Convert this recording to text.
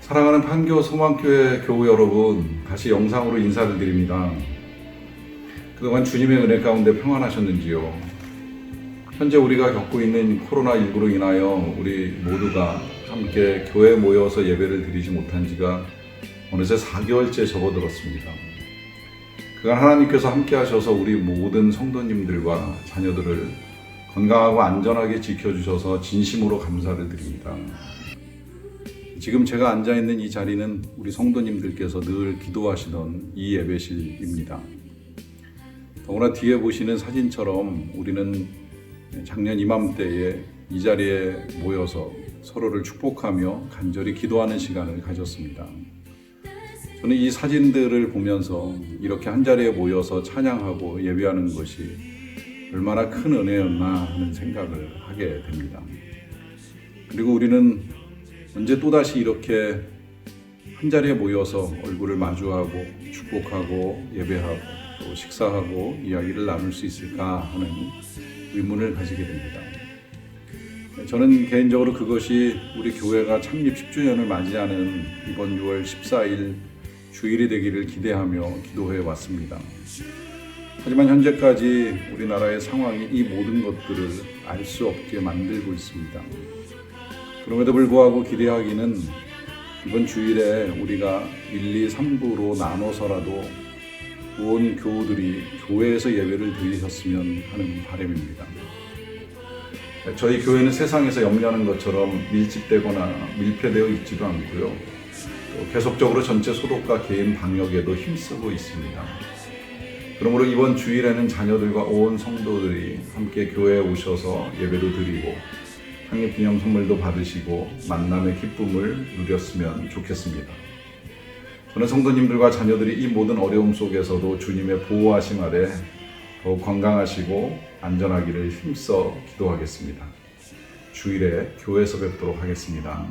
사랑하는 판교 소망교회 교우 여러분, 다시 영상으로 인사를 드립니다. 그동안 주님의 은혜 가운데 평안하셨는지요? 현재 우리가 겪고 있는 코로나19로 인하여 우리 모두가 함께 교회에 모여서 예배를 드리지 못한 지가 어느새 4개월째 접어들었습니다. 그간 하나님께서 함께 하셔서 우리 모든 성도님들과 자녀들을 건강하고 안전하게 지켜주셔서 진심으로 감사를 드립니다. 지금 제가 앉아 있는 이 자리는 우리 성도님들께서 늘 기도하시던 이 예배실입니다. 더구나 뒤에 보시는 사진처럼 우리는 작년 이맘때에 이 자리에 모여서 서로를 축복하며 간절히 기도하는 시간을 가졌습니다. 저는 이 사진들을 보면서 이렇게 한 자리에 모여서 찬양하고 예배하는 것이 얼마나 큰 은혜였나 하는 생각을 하게 됩니다. 그리고 우리는 언제 또다시 이렇게 한 자리에 모여서 얼굴을 마주하고 축복하고 예배하고 또 식사하고 이야기를 나눌 수 있을까 하는 의문을 가지게 됩니다. 저는 개인적으로 그것이 우리 교회가 창립 10주년을 맞이하는 이번 6월 14일 주일이 되기를 기대하며 기도해 왔습니다. 하지만 현재까지 우리나라의 상황이 이 모든 것들을 알 수 없게 만들고 있습니다. 그럼에도 불구하고 기대하기는 이번 주일에 우리가 1, 2, 3부로 나눠서라도 온 교우들이 교회에서 예배를 드리셨으면 하는 바람입니다. 저희 교회는 세상에서 염려하는 것처럼 밀집되거나 밀폐되어 있지도 않고요. 또 계속적으로 전체 소독과 개인 방역에도 힘쓰고 있습니다. 그러므로 이번 주일에는 자녀들과 온 성도들이 함께 교회에 오셔서 예배도 드리고 향의 기념 선물도 받으시고 만남의 기쁨을 누렸으면 좋겠습니다. 저는 성도님들과 자녀들이 이 모든 어려움 속에서도 주님의 보호하심 아래 더욱 건강하시고 안전하기를 힘써 기도하겠습니다. 주일에 교회에서 뵙도록 하겠습니다.